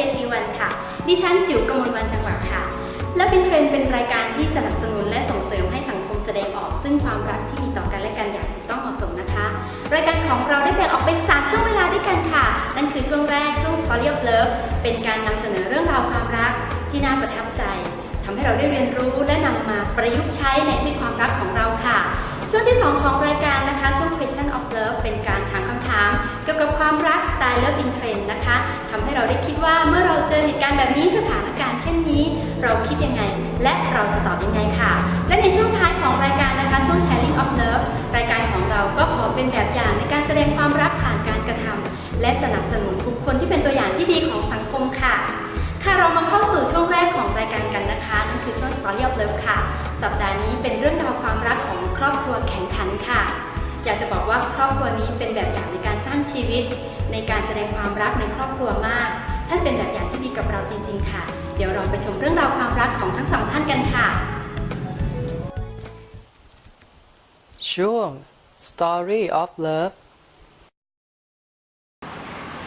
KC1 ค่ะ ดิฉันจิ๋วกมลวันจังหวะค่ะ Love in Trend เป็นรายการที่สนับสนุนและส่งเสริมให้สังคมแสดงออก ซึ่งความรักที่มีต่อกันและกันอย่างถูกต้องเหมาะสมนะคะ รายการของเราได้แบ่งออกเป็น 3 ช่วงเวลาด้วยกันค่ะ นั่นคือช่วงแรกช่วง Story of Love เป็นการนำเสนอเรื่องราวความรักที่น่าประทับใจทำให้เราได้เรียนรู้และนำมาประยุกต์ใช้ในชีวิตความรักของเราค่ะ ช่วงที่ 2 ของรายการนะคะ ช่วง Question of Love เป็นการถามคำถาม เกี่ยวกับความรักสไตล์ Love in Trend นะคะทำให้เราได้คิดว่าเมื่อเราเจอเหตุการณ์แบบนี้สถานการณ์เช่นนี้ เราคิดยังไง และเราจะตอบยังไงค่ะ และในช่วงท้ายของรายการนะคะ ช่วง Sharing of Love รายการของเราก็ขอเป็นแบบอย่างในการแสดงความรักผ่านการกระทำและสนับสนุนบุคคลที่เป็นตัวอย่างที่ดีของสังคมค่ะ ค่ะเรามาเข้าสู่ช่วงแรกของรายการกันนะคะนั่นคือช่วง Story of Love ค่ะ สัปดาห์นี้เป็นเรื่องราวความรักของครอบครัวแข่งขันค่ะ อยากจะบอกว่าครอบครัวนี้เป็นแบบอย่างในการสร้างชีวิต ในการแสดงความรักในครอบครัวมากท่านเป็นแบบอย่างที่ดีกับเราจริง ๆ ค่ะ เดี๋ยวเราไปชมเรื่องราวความรักของทั้งสองท่านกันค่ะ ช่วง Story of Love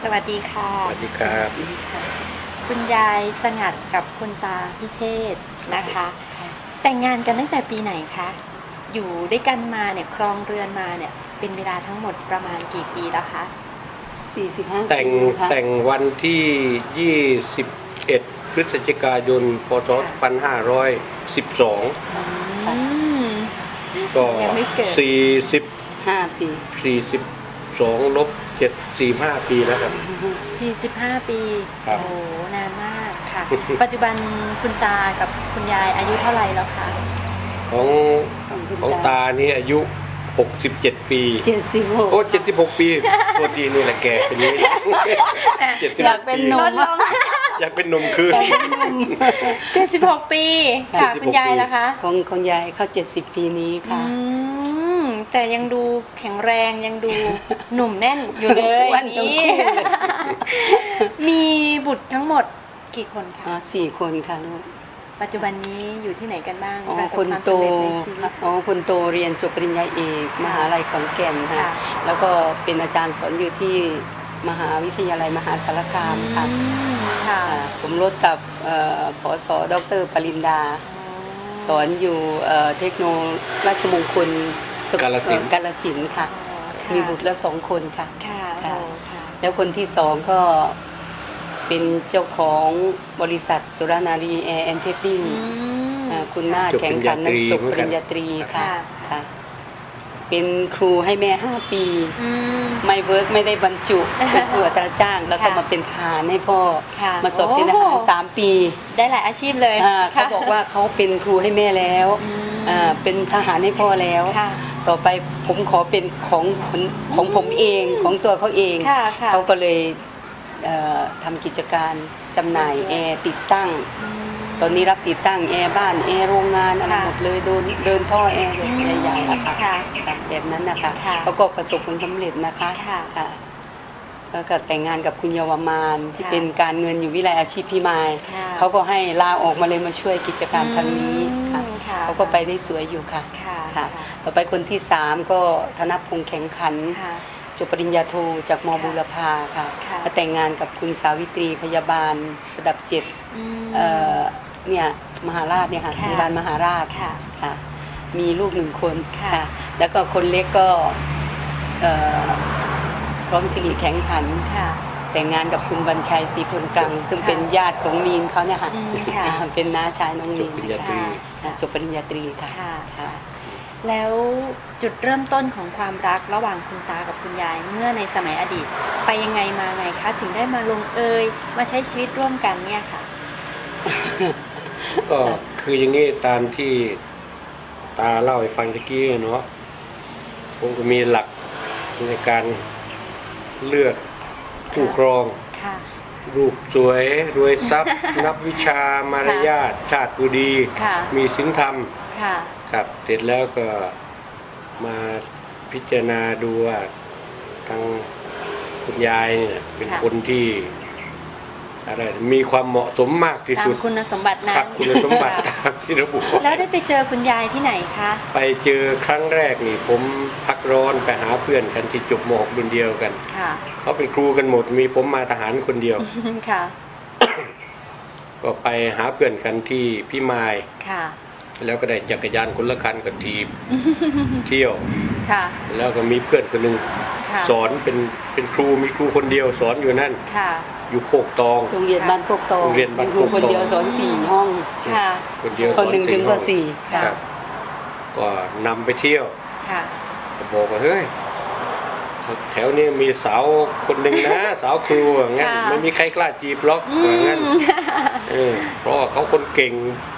สวัสดีค่ะ สวัสดีครับ คุณยายสงัดกับคุณตาพิเชษนะคะ แต่งงานกันตั้งแต่ปีไหนคะ อยู่ด้วยกันมาเนี่ยครองเรือนมาเนี่ยเป็นเวลาทั้งหมดประมาณกี่ปีแล้วคะ45แต่งปีนะคะแต่งวันที่ 21 พฤศจิกายน พศ 2512อืมก็ยังไม่ เกิด40 5ปี42ลบ7 45ปีแล้วครับ 45 ปี ครับโอ้นานมากค่ะ ปัจจุบันคุณตากับคุณยายอายุเท่าไหร่แล้วคะของของคุณของตาตานี่อายุ 67 ปี76โอ้76 ปีตัวดีนี่แหละแก่เป็นนี้ อยากเป็นหนุ่ม ลดลง อยากเป็นหนุ่มคืน76ปี ค่ะ 76 คุณยายล่ะคะ ของของยายเข้า 70 ปีนี้ค่ะ อืม แต่ยังดูแข็งแรงยังดูหนุ่มแน่นอยู่เลยอ้วนทั้งคู่เลยมีบุตรทั้งหมดกี่คนอ๋อคะ สี่คนค่ะลูกปัจจุบันนี้อยู่ที่ไหนกันบ้างอ๋อประสบคนความโตสำเร็จในชีวิต อ๋อคนโตเรียนจบปริญญาเอกมหาลัยขอนแก่นค่ะ ค่ะ แล้วก็เป็นอาจารย์สอนอยู่ที่มหาวิทยาลัยมหาสารคามค่ะอืมค่ะอ่าสมรสกับเอ่อผอสอดรปรินดา สอนอยู่เอ่อเทคโนราชมงคล สกาฬสินธุ์ เอ่อกาลสินธุ์ค่ะ มีบุตรละสองคนค่ะ ค่ะค่ะ โอ้ค่ะแล้วคนที่สองก็เป็นเจ้าของบริษัทสุรานารีแอร์แอนเทปปิ้งอืมคุณหน้าจบแข่งขันปริญญาตรีจบปริญญาตรีค่ะค่ะ ค่ะ เป็นครูให้แม่ห้าปีอืมไม่เวิร์กไม่ได้บรรจุเป็นครูอัตราจ้าง แล้วก็ค่ะมาเป็นทหารให้พ่อค่ะมาสอบเป็นทหารโอ้สามปี ได้หลายอาชีพเลยอ่าเขาค่ะบอกว่าเขาเป็นครูให้แม่แล้วอืมอ่าเป็นทหารให้พ่อแล้วค่ะต่อไปผมขอเป็นของของของผมเองของตัวเขาเองค่ะค่ะเขาก็เลยเอ่อทำกิจการ จำหน่ายสวยแอร์ติดตั้งอืมตอนนี้รับติดตั้งแอร์บ้านแอร์โรงงานอะไรค่ะหมดเลยโดนเดินท่อแอร์แบบใหญ่ๆอะค่ะค่ะแบบนั้นนะคะค่ะเขาก็ประสบผลสำเร็จนะคะค่ะ ค่ะแล้วก็แต่งงานกับคุณเยาวมานที่ค่ะ เป็นการเงินอยู่วิไลอาชีพพิมายค่ะเขาก็ให้ลาออกมาเลยมาช่วยกิจการทางนี้ค่ะอืมค่ะเขาก็ไปได้สวยอยู่ค่ะ ค่ะ ค่ะ ต่อไปคนที่สามก็ธนพงษ์แข็งขัน ค่ะ จบปริญญาโทจากมค่ะบุรพาค่ะค่ะก็แต่งงานกับคุณสาวิตรีพยาบาลระดับเจ็ดอืมเอ่อเนี่ยมหาราชเนี่ยค่ะค่ะ พยาบาลมหาราชค่ะ ค่ะ มีลูกหนึ่งคนค่ะ แล้วก็คนเล็กก็เอ่อพร้อมสิริแข็งขัน ค่ะ แต่งงานกับคุณบัญชัยศรีพลกลังซึ่งเป็นญาติของมีนเขาเนี่ยค่ะอืมค่ะอ่าเป็นน้าชายน้องจมีบนปริญญาตรี ค่ะจบปริญญาตรีค่ะค่ะ ค่ะ แล้วจุดเริ่มต้นของความรักระหว่างคุณตากับคุณยายเมื่อในสมัยอดีต ไปยังไงมาไงคะ ถึงได้มาลงเอยมาใช้ชีวิตร่วมกันเนี่ยค่ะ ก็คืออย่างนี้ตามที่ตาเล่าให้ฟังตะกี้เนาะผมก็มีหลักในการเลือกคู่ครองค่ะรูปสวยรวยทรัพย์ นับวิชามารยาทชาติบุดีค่ะมีศีลธรรม ค่ะครับเสร็จแล้วก็มาพิจารณาดูว่าทางคุณยายเนี่ยเป็นค่ะ คนที่อะไรมีความเหมาะสมมากที่ตามสุดคุณสมบัตินั้ครันบคุณสมบัติค่ะตามที่ระบุไว้แล้วได้ไปเจอคุณยายที่ไหนคะไปเจอครั้งแรกนี่ผมพักร้อนไปหาเพื่อนกันที่จบม .6 รุ่นเดียวกัน ค่ะ เขาเป็นครูกันหมดมีผมมาทหารคนเดียว ค่ะก็ไปหาเพื่อนกันที่พี่มาย ค่ะ แล้วก็ได้จักรยานคนละคันกับทีบเที่ยวค่ะ แล้วก็มีเพื่อนคนหนึ่งค่ะสอนเป็นเป็นครูมีครูคนเดียวสอนอยู่นั่น ค่ะ อยู่โคกตอง โรงเรียนบ้านโคกโตโรงเรียนบ้านโคกโต คนเดียวสอนสี่ห้อง ค่ะ คนเดียวคนหนึ่งสอถึงห้ปสี่ค่ะครับก็นำไปเที่ยวค่ะ ก็บอกว่าเฮ้ยแถวนี้มีสาวคนหนึ่งนะ สาวครูอย่างงั้นค่ะ ไม่มีใครกล้าจีบหรอกอือย่างงั้นมเออเพราะว่าเขาคนเก่ง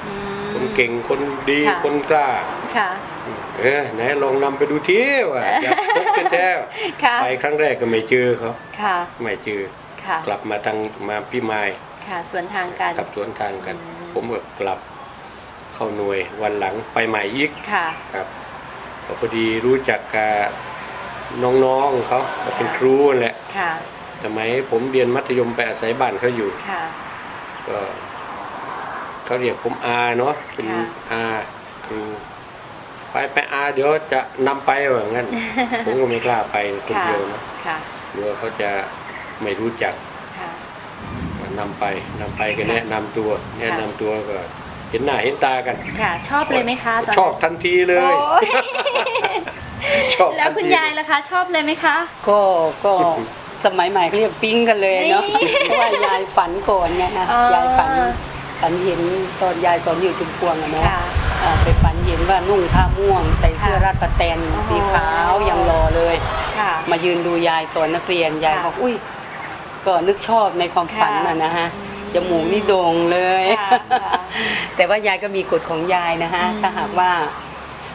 อืม คนเก่งคนดีค่ะ คนกล้า ค่ะ เออไหนลองนำไปดูทีว่าอยากพบกันแท้ค่ะ ไปครั้งแรกก็ไม่เจอเขาค่ะ ไม่เจอ ค่ะ กลับมาทางมาพี่ไม้ค่ะสวนทางกัน ขับสวนทางกัน อืม ผมก็กลับเข้าหน่วยวันหลังไปใหม่อีก ค่ะ ครับก็พอดีรู้จักกับน้องๆเขาก็เป็นครูนั่นแหละค่ะ สมัยผมเรียนมัธยมไปอาศัยบ้านเขาอยู่ ค่ะ ก็ เขาเรียกผมอาเนาะเป็นค่ะอาครูไปไปอาเดี๋ยวจะนำไปว่างั้น ผมก็ไม่กล้าไปคนค่ะเดียวนะค่ะกลัวเขาจะไม่รู้จักค่ะก็นำไปนำไปก็แนะนำตัว แนะนำตัวก็เห็นหน้าเห็นตากันค่ะ ชอบเลยไหมคะตอนนั้นชอบทันทีเลยโอ้ยชอบแล้วทันคุณทียายล่ะคะชอบเลยไหมคะ ก็ก็สมัยใหม่เขาเรียกปิ้งกันเลยเนาะนี่เพราะว่ายายฝันก่อนไงนะอ๋อยายฝัน ฝันเห็นตอนยายสอนอยู่จุมพวงอะเนาะค่ะเอ่อไปฝันเห็นว่านุ่งผ้าม่วง ใส่เสื้อค่ะรัดตะแตนโอ้โห สีขาวยังรอเลย ค่ะ มายืนดูยายสอนนักเรียนยายค่ะบอกอุ้ยก็นึกชอบในความฝันค่ะน่ะนะฮะอืมจมูกนี่โด่งเลย ค่ะค่ะแต่ว่ายายก็มีกฎของยายนะฮะอืมถ้าหากว่า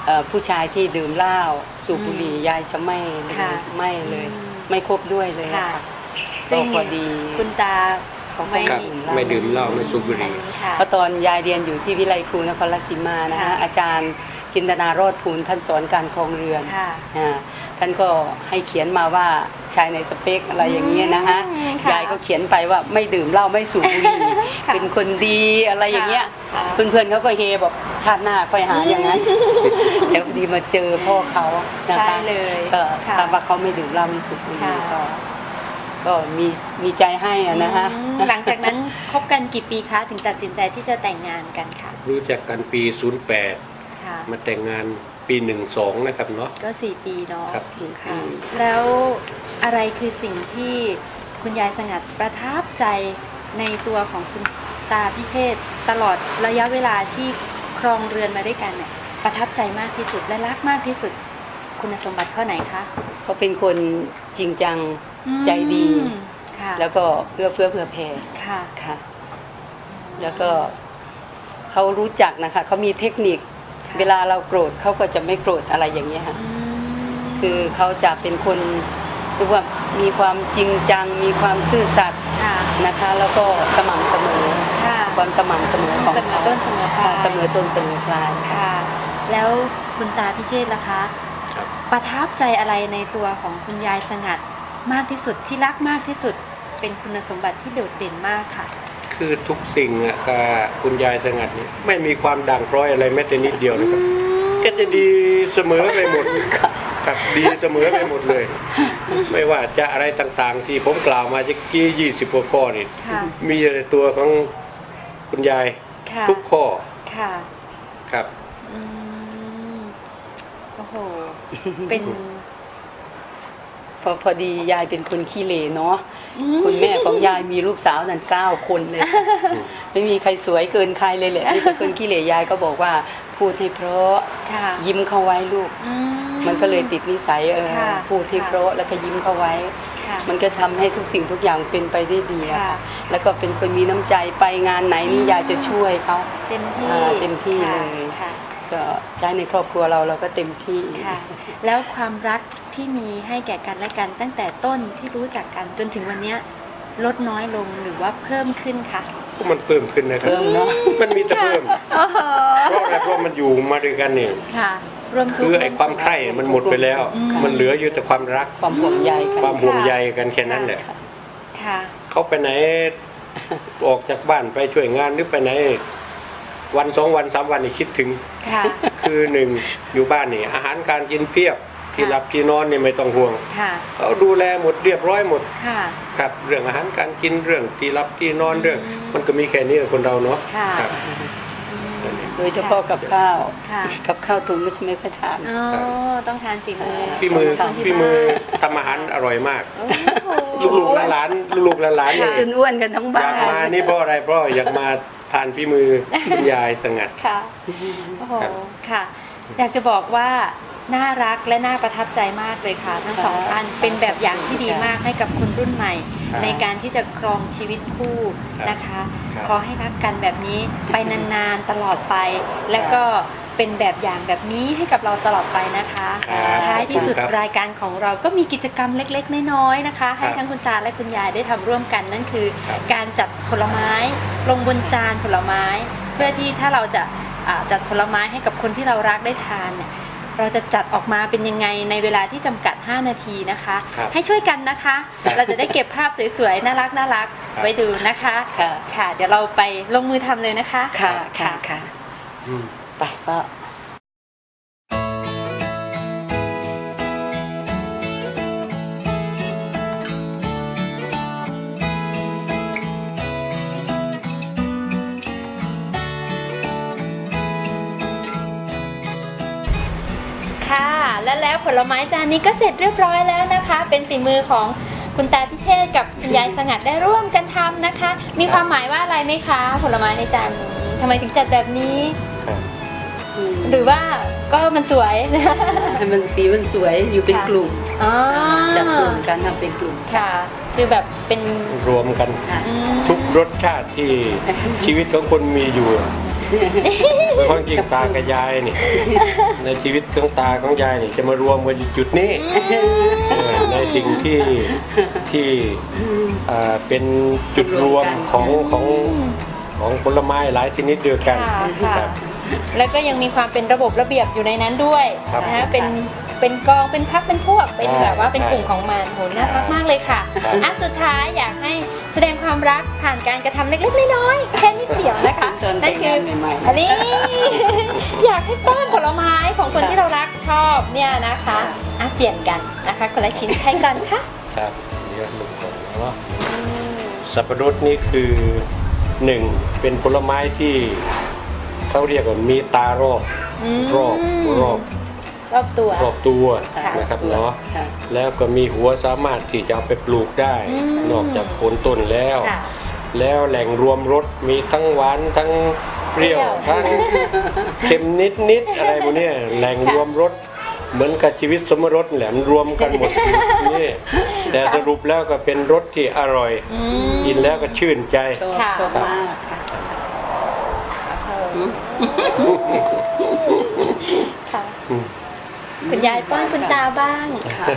เอ่อผู้ชายที่ดื่มเหล้าสูบบุหรี่อืมยายจะไม่เลยค่ะไม่เลย อืม ไม่คบด้วยเลยค่ะค่ะซึ่งก็พอดี คุณตา เขาก็ไม่ครับไม่ดื่มเหล้าไม่สูบบุหรี่ ค่ะ เพราะตอนยายเรียนอยู่ที่วิไลครูนครราชสีมานะค่ะ ฮะอาจารย์จินตนารอดภูลท่านสอนการครองเรือนค่ะ อ่าท่านก็ให้เขียนมาว่าชายในสเปคอะไรอย่างเงี้ยนะฮะอืมค่ะยายก็เขียนไปว่าไม่ดื่มเหล้าไม่สูบบุหรี่ค่ะเป็นคนดีอะไรอย่างเงี้ยค่ะเพื่อนๆเขาก็เฮบอกชาติหน้าค่อยหาอย่างนั้นแต่พอดีมาเจอพ่อเขานะใช่คะเลยก็ค่ะ ทราบว่าเขาไม่ดื่มเหล้าไม่สูบบุหรี่ค่ะ ก็ ก็มีมีใจให้อะนะฮะ อืมหลังจากนั้นคบกันกี่ปีคะถึงตัดสินใจที่จะแต่งงานกันค่ะรู้จักกันปี08ค่ะมาแต่งงานปี 12 นะครับเนาะ ก็สี่ปีเนาะครับสี่ค่ะปีแล้วอะไรคือสิ่งที่คุณยายสงัดประทับใจในตัวของคุณตาพิเชษฐ์ตลอดระยะเวลาที่ครองเรือนมาด้วยกันเนี่ยประทับใจมากที่สุดและรักมากที่สุด คุณสมบัติข้อไหนคะ เขาเป็นคนจริงจัง ใจดีอืมค่ะแล้วก็เอื้อเฟื้อเผื่อแผ่ค่ะ ค่ะ แล้วก็เขารู้จักนะคะเขามีเทคนิค ค่ะ เวลาเราโกรธเขาก็จะไม่โกรธอะไรอย่างเงี้ยค่ะ อืมคือเขาจะเป็นคนเรียกว่ามีความจริงจัง มีความซื่อสัตย์ค่ะนะคะ แล้วก็สม่ำเสมอค่ะความสม่ำเสมอของเสมอเขาต้นเสมอปลาค่ะยเสมอต้นเสมอปลาย ค่ะค่ะแล้วคุณตาพิเชษล่ะคะ ครับ ประทับใจอะไรในตัวของคุณยายสงัด มากที่สุดที่รักมากที่สุดเป็นคุณสมบัติที่โดดเด่นมากค่ะ คือทุกสิ่งอะกับคุณยายสงัดนี่ไม่มีความด่างพร้อยอะไรแม้แต่นิดเดียวนะครับแกจะดีเสมอไปหมดครับดีเสมอไปหมดเลย ไม่ว่าจะอะไรต่างๆ ที่ผมกล่าวมาจะกี้ยี่สิบกว่าข้อนี่ค่ะมีในตัวของคุณยายค่ะทุกข้อค่ะครับอืมโอ้โหเป็น พอพอดียายเป็นคนขี้เหร่เนาะคุณแม่ของยายมีลูกสาวนั่นเก้าคนเลยค่ะไม่มีใครสวยเกินใครเลยแหละนี่เป็นคนขี้เหร่ยายก็บอกว่าพูดให้เพราะค่ะยิ้มเข้าไว้ลูกอืมันก็เลยติดนิสัยเออค่ะพูดที่เพราะแล้วก็ยิ้มเข้าไว้ค่ะมันก็ทำให้ทุกสิ่งทุกอย่างเป็นไปได้ดีอะค่ะค่ะแล้วก็เป็นคนมีน้ำใจไปงานไหนนี่ยายจะช่วยเขาเต็มที่อ่าเต็มที่ค่ะเลยค่ะก็ใช้ในครอบครัวเราเราก็เต็มที่ค่ะแล้วความรัก ที่มีให้แก่กันและกัน ตั้งแต่ต้นที่รู้จักกันจนถึงวันเนี้ยลดน้อยลงหรือว่าเพิ่มขึ้นคะก็มันเพิ่มขึ้นนะครับ เพิ่มเนาะมันมีแต่เพิ่มโอ้โหเพราะอะไรเพราะมันอยู่มาด้วยกันเนี่ยค่ะรวมทุกคือไอ้ความใคร่มันหมดไปแล้วอืมมันเหลืออยู่แต่ความรัก ความห่วงใยกันความห่วงใยกันแค่นั้นแหละค่ะ เขาไปไหนออกจากบ้านไปช่วยงานหรือไปไหน วันสองวันสามวันนี่คิดถึง ค่ะ คือหนึ่งอยู่บ้านนี่อาหารการกินเพียบ ที่ค่ะหลับที่นอนนี่ไม่ต้องห่วงค่ะเขาดูแลหมดเรียบร้อยหมดค่ะครับเรื่องอาหารการกินเรื่องที่รับที่นอนเรื่องอืมมันก็มีแค่นี้แหละคนเราเนาะค่ะครับโดยเฉพาะกับข้าวค่ะกับข้าวถุงก็จะไม่ค่อยทานอ๋อต้องทานฝีมือฝีมือของคนที่ฝีมือบ้านทำอาหารอร่อยมากโอ้โหลูกๆหลานๆลูกๆหลานๆจเนี่ยนอ้วนกันทั้งอบ้ายากนมานี่เพราะอะไรเพราะอยากมาทานฝีมือคุณยายสงัดค่ะโอ้โหครับค่ะ อยากจะบอกว่าน่ารักและน่าประทับใจมากเลยค่ะ ทั้งสองท่านเป็นแบบอย่างที่ดีมากให้กับคนรุ่นใหม่ครับในการที่จะครองชีวิตคู่ครับนะคะครับขอให้รักกันแบบนี้ไปนานๆตลอดไป แล้วก็เป็นแบบอย่างแบบนี้ให้กับเราตลอดไปนะคะครับท้ายที่สุดขอบคุณครับรายการของเราก็มีกิจกรรมเล็กๆ น้อยๆนะคะ ให้ครับทั้งคุณตาและคุณยายได้ทำร่วมกันนั่นคือครับการจัดผลไม้ลงบนจานผลไม้ เพื่อที่ถ้าเราจะอ่า จัดผลไม้ให้กับคนที่เรารักได้ทานเนี่ยเราจะจัดออกมาเป็นยังไงในเวลาที่จำกัด 5 นาทีนะคะ ครับให้ช่วยกันนะคะ เราจะได้เก็บภาพสวยๆ น่ารักน่ารักครับ ไว้ดูนะคะ ค่ะ ค่ะ เดี๋ยวเราไปลงมือทำเลยนะคะ ค่ะ ค่ะ ค่ะ อืม ไปก็ และแล้วผลไม้จานนี้ก็เสร็จเรียบร้อยแล้วนะคะ เป็นฝีมือของคุณตาพิเชษกับคุณยายสงัดได้ร่วมกันทำนะคะ มีความหมายว่าอะไรไหมคะ ผลไม้ในจานนี้ทำไมถึงจัดแบบนี้ครับอืมหรือว่าก็มันสวย ให้มันสีมันสวยอยู่เป็นค่ะ กลุ่มอ๋อจับกลุ่มกันทำเป็นกลุ่มค่ะ คือแบบเป็นรวมกัน ค่ะ อืมทุกรสชาติที่ชีวิตของคนมีอยู่ เป็นความจริงตากับยายนี่ ในชีวิตของตาของยายนี่จะมารวมกันอยู่จุดนี้เออในสิ่งที่ที่อ่าเป็นจุดรวมของของของผลไม้หลายชนิดเดียวกันค่ะค่ะ ครับ แล้วก็ยังมีความเป็นระบบระเบียบอยู่ในนั้นด้วยครับ นะคะเป็น เป็นกองเป็นพักเป็นพวกเป็นใช่แบบว่าเป็นใช่กลุ่มของมันโหน่ารักมากเลยค่ะครับอะสุดท้ายอยากให้แสดงความรักผ่านการกระทำเล็กๆน้อยๆแค่นิดเดียวนะคะตอนแต่งงานใหม่ๆอันนี้ อยากให้ป้อนผลไม้ของคนค่ะที่เรารักชอบเนี่ยนะคะอะเปลี่ยนกันนะคะคนละชิ้นใครก่อนคะครับเดี๋ยวดูก่อนเนาะสับปะรดนี่คือหนึ่งเป็นผลไม้ที่เขาเรียกว่ามีตารอบมรอบรอบ รอบตัว รอบตัวค่ะนะครับเนาะค่ะแล้วก็มีหัวสามารถที่จะเอาไปปลูกได้ อืม นอกจากโคนต้นแล้ว ค่ะ แล้วแหล่งรวมรสมีทั้งหวานทั้งเปรี้ยวเปรี้ยวทั้งเค็มนิดนิดๆอะไรพวกเนี้ยแหล่งรวมรสเหมือนกับชีวิตสมรสแหละมันรวมกันหมดอยู่นี่แต่สรุปแล้วก็เป็นรสที่อร่อยอืม กินแล้วก็ชื่นใจ ชอบค่ะ ชอบมากค่ะ ค่ะอืม คุณยายป้อนคุณตาบ้างค่ะ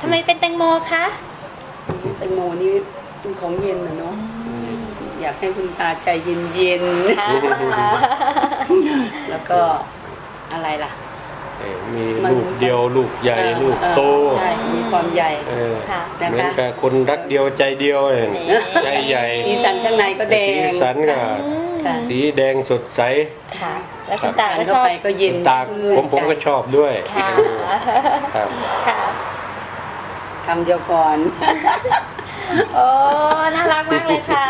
ทำไมเป็นแตงโมคะแตงโมนี่เป็นของเย็นนะเนาะอยากให้คุณตาใจเย็นค่ะๆแล้วก็อะไรล่ะเออมีมันลูกเดียวลูกใหญ่เออลูกเออโตใช่มีความใหญ่เออค่ะนะคะเหมือนกับคนรักเดียวใจเดียวเองนี่ใจใหญ่สีสันข้างในก็แดสีงสันก็ ค่ะ สีแดงสดใส ค่ะ แล้วคุณทาตานก็ชเข้าอบ ไปก็เย็นตาผมผมก็ชอบด้วยค่ะ ครับค่ะ คำเดียวก่อน โอ้ น่ารักมากเลยค่ะ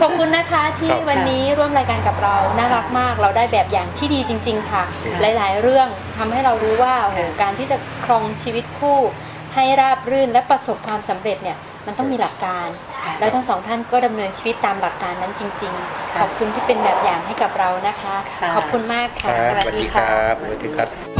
ขอบคุณนะคะที่ครับวันนี้ร่วมรายการกับเรา น่ารักมาก เราได้แบบอย่างที่ดีจริง ๆ ค่ะค่ะหลายๆ เรื่องทำให้เรารู้ว่าโอ้โหค่ะการที่จะครองชีวิตคู่ให้ราบรื่นและประสบความสำเร็จเนี่ย มันต้องมีหลักการ แล้วทั้งสองท่านก็ดำเนินชีวิตตามหลักการนั้นจริง ๆ ขอบคุณที่เป็นแบบอย่างให้กับเรานะคะค่ะขอบคุณมากคค่ะรับสวัสดีครับสวัสดีครับ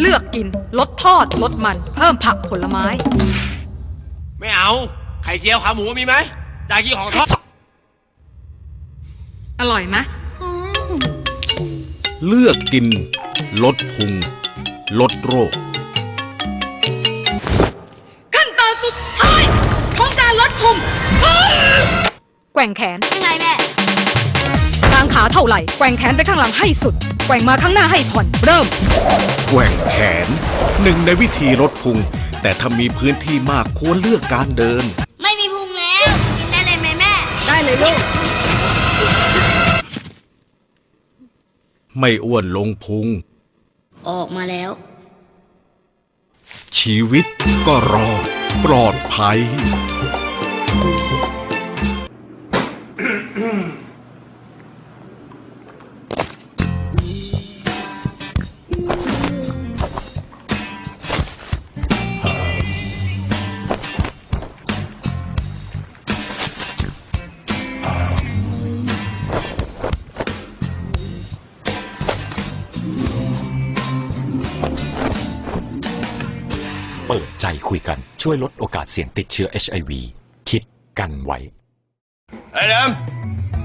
เลือกกิน ลดทอด ลดมัน เพิ่มผักผลไม้ ไม่เอา ไข่เจียวขาหมูมีไหมอยากกินของทอด อร่อยไหมเลือกกิน ลดพุง ลดโรค ขั้นตอนสุดท้ายของการลดพุงแกว่งแขน ยังไงแม่กางขาเท่าไหร่ แกว่งแขนไปข้างหลังให้สุดแกว่งมาข้างหน้าให้ผ่อนเริ่ม แกว่งแขนหนึ่งในวิธีลดพุง แต่ถ้ามีพื้นที่มากควรเลือกการเดิน ไม่มีพุงแล้วกินได้เลยไหมแม่ ได้เลยลูก ไม่อ้วนลงพุง ออกมาแล้ว ชีวิตก็รอดปลอดภัยเคุยกันช่วยลดโอกาสเสี่ยงติดเชื้อ HIV คิดกันไว้ ไอ้เดิม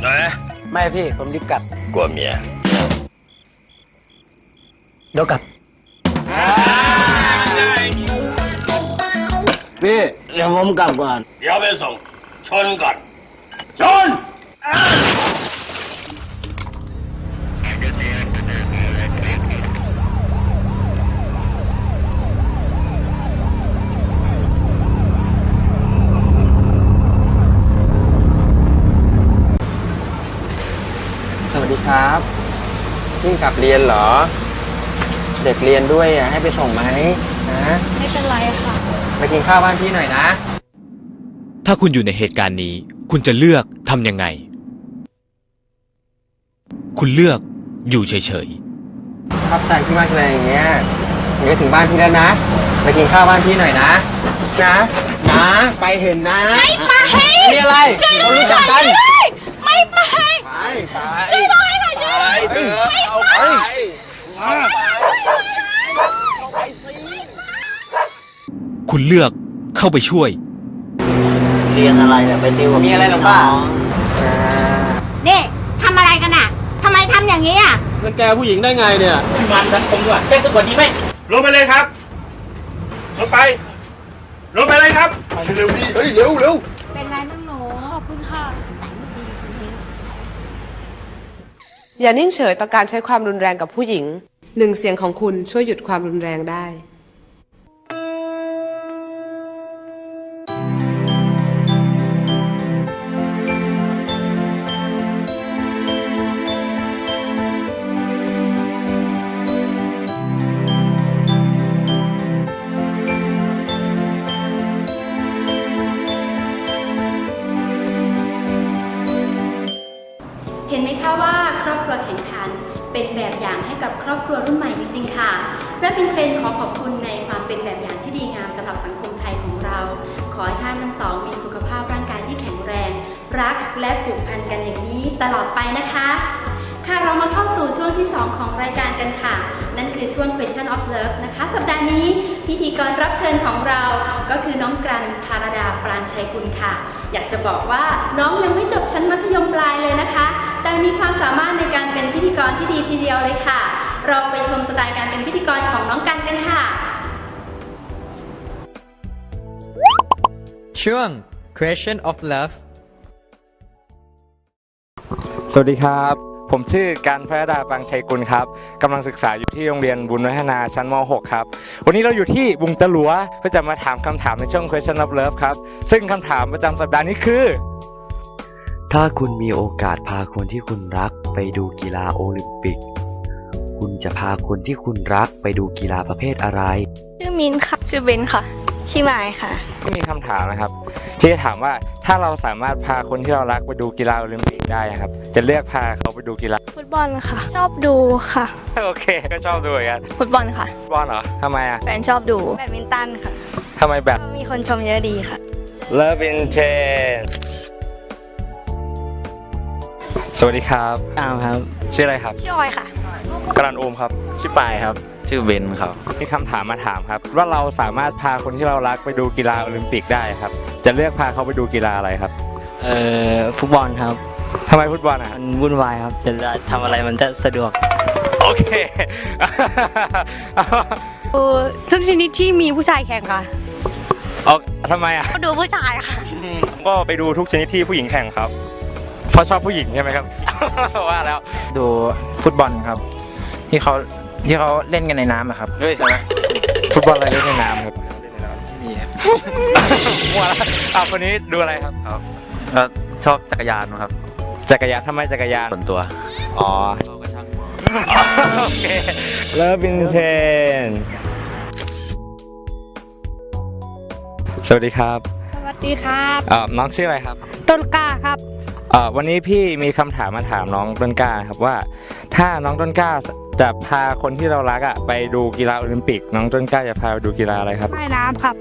ไหนไม่พี่ผมรีบกลับกลัวเมียเดี๋ยวกลับพี่เดี๋ยวผมกลับก่อน เดี๋ยวไปส่ง ชนก่อน ชน ครับเพิ่งกลับเรียนเหรอ เด็กเรียนด้วยอะให้ไปส่งไหมนะไม่เป็นไรค่ะ ไปกินข้าวบ้านพี่หน่อยนะ ถ้าคุณอยู่ในเหตุการณ์นี้ คุณจะเลือกทำยังไง คุณเลือกอยู่เฉยครับใจพี่มากเลยอย่างเงี้ยเดี๋ยวถึงบ้านพี่แล้วนะ ไปกินข้าวบ้านพี่หน่อยนะ นะ นะ ไปเห็นนะไม่ไปมีอะไรเรารู้จักกัน ไม่ไป ไปไป ช่วยด้วยค่ะช่วยด้วยไปเอาไปๆคุณเลือกเข้าไปช่วย เรียนอะไรเนี่ยไปติวมีอะไรหรือป้านี่ทำอะไรกันอะทำไมทำอย่างนี้อะมันแกผู้หญิงได้ไงเนี่ยมันทั้งคมด้วยแกสกวดดีไหมลงไปเลยครับ ลงไป ลงไปเลยครับ เร็วดิเฮ้ยเร็วเร็วเป็นไรบ้างหนู ขอบคุณค่ะใส่ไม่ดีคุณเอง อย่านิ่งเฉยต่อการใช้ความรุนแรงกับผู้หญิง หนึ่งเสียงของคุณช่วยหยุดความรุนแรงได้ และผูกพันกันอย่างนี้ตลอดไปนะคะ ค่ะเรามาเข้าสู่ช่วงที่ 2 ของรายการกันค่ะ นั่นคือช่วง Question of Love นะคะ สัปดาห์นี้พิธีกรรับเชิญของเราก็คือน้องกรันพารดาปรางชัยกุลค่ะ อยากจะบอกว่าน้องยังไม่จบชั้นมัธยมปลายเลยนะคะ แต่มีความสามารถในการเป็นพิธีกรที่ดีทีเดียวเลยค่ะ เราไปชมสไตล์การเป็นพิธีกรของน้องกันกันค่ะ ช่วง question of love สวัสดีครับ ผมชื่อการพระดาบางชัยกุลครับกำลังศึกษาอยู่ที่โรงเรียนบุญวัฒนาชั้นม .6 ครับ วันนี้เราอยู่ที่บุงตะหลัวเพื่อจะมาถามคำถามในช่วง question of love ครับ ซึ่งคำถามประจำสัปดาห์นี้คือ ถ้าคุณมีโอกาสพาคนที่คุณรักไปดูกีฬาโอลิมปิก คุณจะพาคนที่คุณรักไปดูกีฬาประเภทอะไร ชื่อมินค่ะ ชื่อเบนค่ะ ชื่อหมายค่ะที่มีคำถามนะครับ ที่จะถามว่าถ้าเราสามารถพาคนที่เรารักไปดูกีฬาโอลิมปิกได้ครับ จะเลือกพาเขาไปดูกีฬา ฟุตบอลค่ะ ชอบดูค่ะ โอเค ก็ชอบดูเหมือนกันฟุตบอลค่ะ ฟุตบอลเหรอทำไมอะแฟนชอบดูแบดมินตันค่ะ ทำไมแบบ มีคนชมเยอะดีค่ะ Love in Train สวัสดีครับ อ้าวครับ ชื่ออะไรครับ ชื่อออยค่ะ กรันโอมครับ ชื่อปายครับ ชื่อเบนครับ มีคำถามมาถามครับ ว่าเราสามารถพาคนที่เรารักไปดูกีฬาโอลิมปิกได้ครับ จะเลือกพาเขาไปดูกีฬาอะไรครับเอ่อฟุตบอลครับ ทำไมฟุตบอลอะ มันวุ่นวายครับ จะทำอะไรมันจะสะดวก โอเคทุกชนิดที่มีผู้ชายแข่งค่ะเอาทำไมอะ ก็ดูผู้ชายค่ะก็ไปดูทุกชนิดที่ผู้หญิงแข่งครับ เพราะชอบผู้หญิงใช่ไหมครับ ว่าแล้ว ดูฟุตบอลครับ ที่เขา ที่เขาเล่นกันในน้ำอะครับใช่ไหมฟุตบอลอะไรเล่นในน้ำครับนี่ครับมั่วแล้วอะคนนี้ดูอะไรครับครับก็ชอบจักรยานครับ จักรยานทำไมจักรยานส่วนตัว อ๋อโอเคเลิฟอินเทนสวัสดีครับสวัสดีครับเอ่อน้องชื่ออะไรครับ ต้นกล้าครับเอ่อวันนี้พี่มีคำถามมาถามน้องต้นกล้าครับว่า ถ้าน้องต้นกล้า จะพาคนที่เรารักอะไปดูกีฬาโอลิมปิก น้องต้นกล้าจะพาไปดูกีฬาอะไรครับ ว่ายน้ำครับ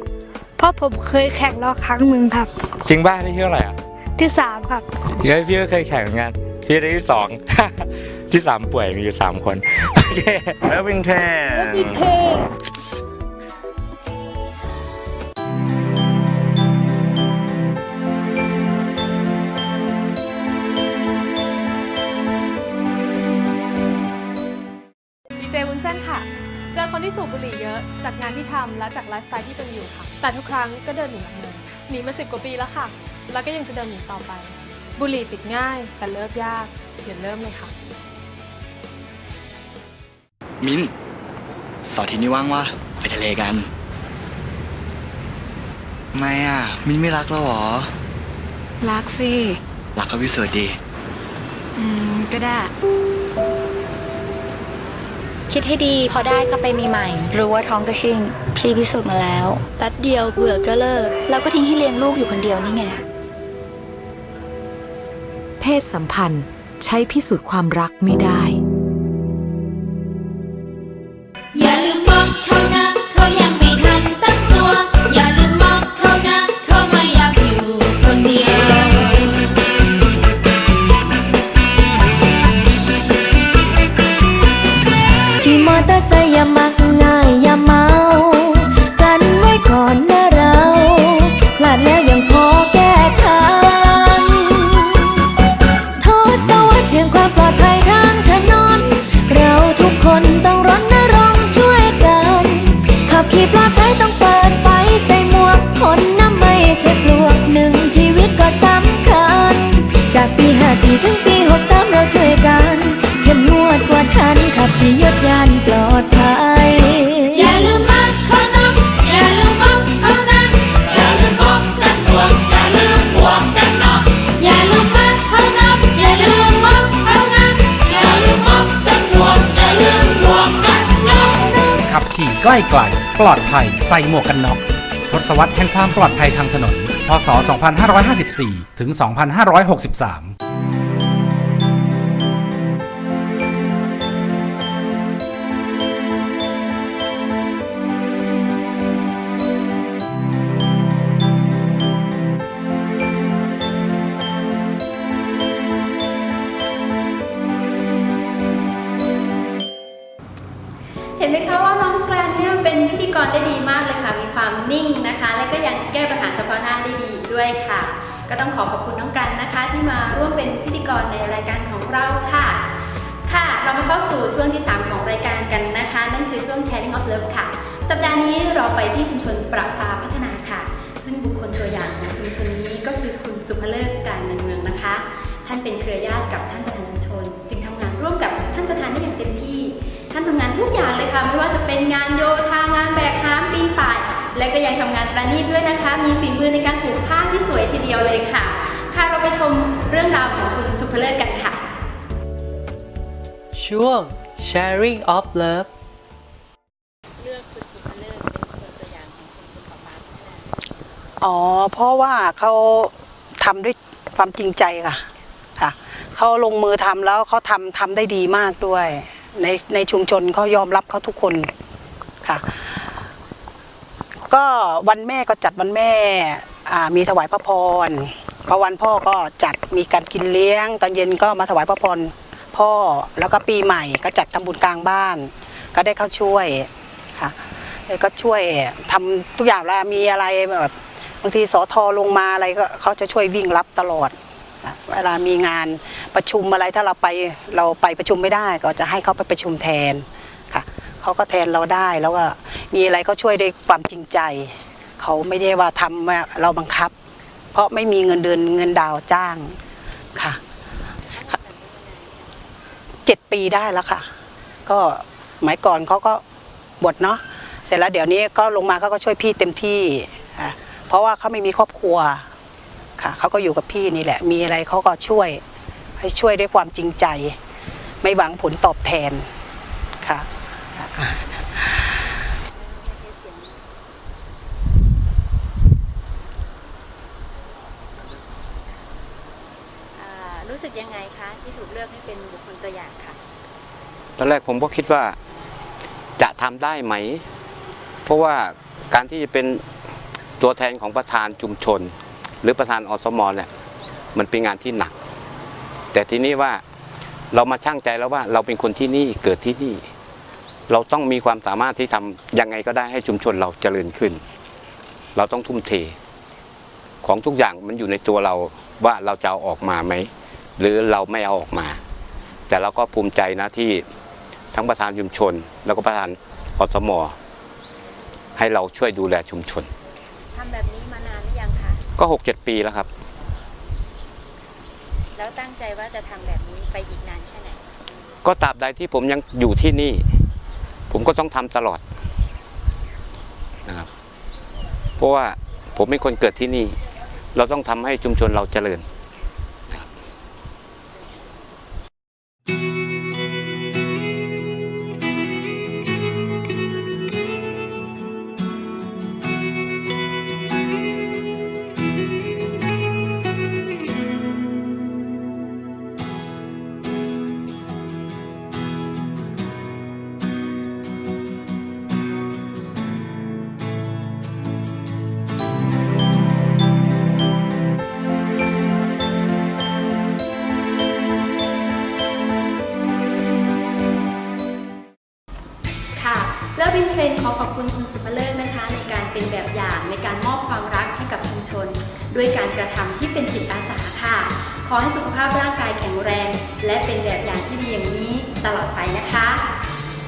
เพราะผมเคยแข่งแล้วครั้งหนึ่งครับ จริงบ้าที่เท่าไหร่อะที่สามครับ เฮ้ยพี่ก็เคยแข่งเหมือนกันพี่ได้ที่สอง ที่สามป่วยมีอยู่สามคนโอเคแล้ววินเทนดี ที่สูบบุหรี่เยอะ จากงานที่ทำและจากไลฟ์สไตล์ที่เป็นอยู่ค่ะ แต่ทุกครั้งก็เดินหนีออกมาหนีมาสิบกว่าปีแล้วค่ะ แล้วก็ยังจะเดินหนีต่อไป บุหรี่ติดง่าย แต่เลิกยากอย่าเริ่มเลยค่ะ มิ้นเสาร์อาทิตย์นี้ว่างวะไปทะเลกันไม่อะ มิ้นไม่รักเราหรอ รักสิ รักก็พิสูจน์ดี อืม ก็ได้ คิดให้ดีพอได้ก็ไปมีใหม่ รู้ว่าท้องกระชิ่งพี่พิสูจน์มาแล้วแป๊บเดียวเบื่อก็เลิกแล้วก็ทิ้งให้เลี้ยงลูกอยู่คนเดียวนี่ไง เพศสัมพันธ์ใช้พิสูจน์ความรักไม่ได้ ล้ไกล ปลอดภัยใส่หมวกกันน็อกทศวรรษแห่งความปลอดภัยทางถนน พศ 2554 ถึง 2563 แก้ปัญหาเฉพาะหน้าได้ดีด้วยค่ะ ก็ต้องขอขอบคุณน้องกรนนะคะ ที่มาร่วมเป็นพิธีกรในรายการของเราค่ะ ค่ะเรามาเข้าสู่ช่วงที่ 3 ของรายการกันนะคะ นั่นคือช่วง Sharing of Love ค่ะ สัปดาห์นี้เราไปที่ชุมชนประปาพัฒนาค่ะ ซึ่งบุคคลตัวอย่างของชุมชนนี้ก็คือคุณสุภเลิศการในเมืองนะคะ ท่านเป็นเครือญาติกับท่านประธานชุมชน จึงทำงานร่วมกับท่านประธานได้อย่างเต็มที่ ท่านทำงานทุกอย่างเลยค่ะ ไม่ว่าจะเป็นงานโยธางานแบกหามปีนป่าย และก็ยังทำงานประณีตด้วยนะคะ มีฝีมือในการปลูกผ้าที่สวยทีเดียวเลยค่ะ ค่ะเราไปชมเรื่องราวของคุณสุภเลิศกันค่ะ ช่วง sharing of love เลือกคุณสุภเลิศเป็นคนตัวอย่างของชุมชนปะปาพัฒอ๋อ เพราะว่าเขาทำด้วยความจริงใจค่ะค่ะเขาลงมือทำแล้วเขาทำทำได้ดีมากด้วย ในในชุมชนเขายอมรับเขาทุกคนค่ะ ก็วันแม่ก็จัดวันแม่มีถวายพระพรพอวันพ่อก็จัดมีการกินเลี้ยง ตอนเย็นก็มาถวายพระพรพ่อแล้วก็ปีใหม่ก็จัดทำบุญกลางบ้าน ก็ได้เข้าช่วยค่ะแล้วก็ช่วยทำทุกอย่างแล้วมีอะไรแบบบางทีสอทอลงมาอะไรก็เขาจะช่วยวิ่งรับตลอดเวลามีงานประชุมอะไรถ้าเราไปเราไปประชุมไม่ได้ ก็จะให้เขาไปประชุมแทน เขาก็แทนเราได้แล้วก็มีอะไรก็ช่วยด้วยความจริงใจ เขาไม่ได้ว่าทำว่าเราบังคับ เพราะไม่มีเงินเดือนเงินดาวจ้างค่ะเจ็ดปีได้แล้วค่ะ ก็หมายก่อนเขาก็บทเนาะเสร็จแล้วเดี๋ยวนี้ก็ลงมาเขาก็ช่วยพี่เต็มที่ค่ะเพราะว่าเขาไม่มีครอบครัวค่ะเขาก็อยู่กับพี่นี่แหละ มีอะไรเขาก็ช่วยให้ช่วยด้วยความจริงใจ ไม่หวังผลตอบแทนค่ะ รู้สึกยังไงคะที่ถูกเลือกให้เป็นบุคคลตัวอย่างค่ะ ตอนแรกผมก็คิดว่าจะทำได้ไหม เพราะว่าการที่จะเป็นตัวแทนของประธานชุมชน หรือประธานอสมเนี่ยมันเป็นงานที่หนัก แต่ทีนี้ว่าเรามาช่างใจแล้วว่าเราเป็นคนที่นี่เกิดที่นี่ เราต้องมีความสามารถที่ทำยังไงก็ได้ให้ชุมชนเราเจริญขึ้น เราต้องทุ่มเท ของทุกอย่างมันอยู่ในตัวเราว่าเราจะเอาออกมาไหม หรือเราไม่เอาออกมา แต่เราก็ภูมิใจนะที่ทั้งประธานชุมชน แล้วก็ประธานอสมให้เราช่วยดูแลชุมชนทำแบบนี้มานานหรือยังคะก็หกเจ็ดปีแล้วครับ แล้วตั้งใจว่าจะทำแบบนี้ไปอีกนานแค่ไหน ก็ตราบใดที่ผมยังอยู่ที่นี่ ผมก็ต้องทำตลอดนะครับ เพราะว่าผมเป็นคนเกิดที่นี่ เราต้องทำให้ชุมชนเราเจริญ ด้วยการกระทำที่เป็นจิตอาสาค่ะ ขอให้สุขภาพร่างกายแข็งแรง และเป็นแบบอย่างที่ดีอย่างนี้ตลอดไปนะคะ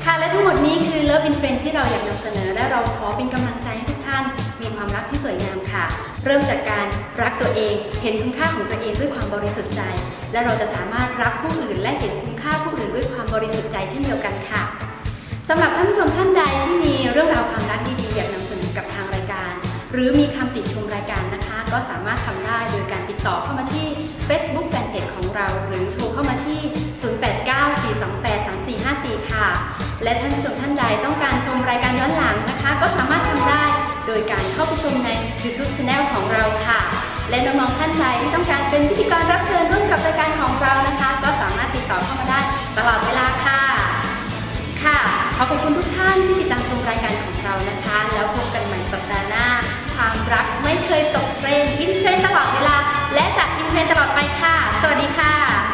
ค่ะและทั้งหมดนี้คือ Love in Friend ที่เราอยากนำเสนอ และเราขอเป็นกำลังใจให้ทุกท่าน มีความรักที่สวยงามค่ะ เริ่มจากการรักตัวเอง เห็นคุณค่าของตัวเองด้วยความบริสุทธิ์ใจ และเราจะสามารถรักผู้อื่น และเห็นคุณค่าผู้อื่นด้วยความบริสุทธิ์ใจเช่นเดียวกันค่ะสำหรับท่านผู้ชมท่านใดที่มีเรื่องราวความรักดีๆอยากนำเสนอกับทางราย หรือมีคำติชมรายการนะคะ ก็สามารถทำได้โดยการติดต่อเข้ามาที่ Facebook Fanpage ของเรา หรือโทรเข้ามาที่ 0894283454 ค่ะ และท่านผู้ชมท่านใดต้องการชมรายการย้อนหลังนะคะ ก็สามารถทำได้โดยการเข้าไปชมใน YouTube Channel ของเราค่ะ และน้องๆท่านใดที่ต้องการเป็นพิธีกรรับเชิญร่วมกับรายการของเรานะคะ ก็สามารถติดต่อเข้ามาได้ตลอดเวลาค่ะ ค่ะขอขอบคุณทุกท่านที่ติดตามชมรายการของเรานะคะ แล้วพบกันใหม่สัปดาห์หน้า รักไม่เคยตกเทรนด์อินเทรนด์ตลอดเวลา และจากอินเทรนด์ตลอดไปค่ะ สวัสดีค่ะ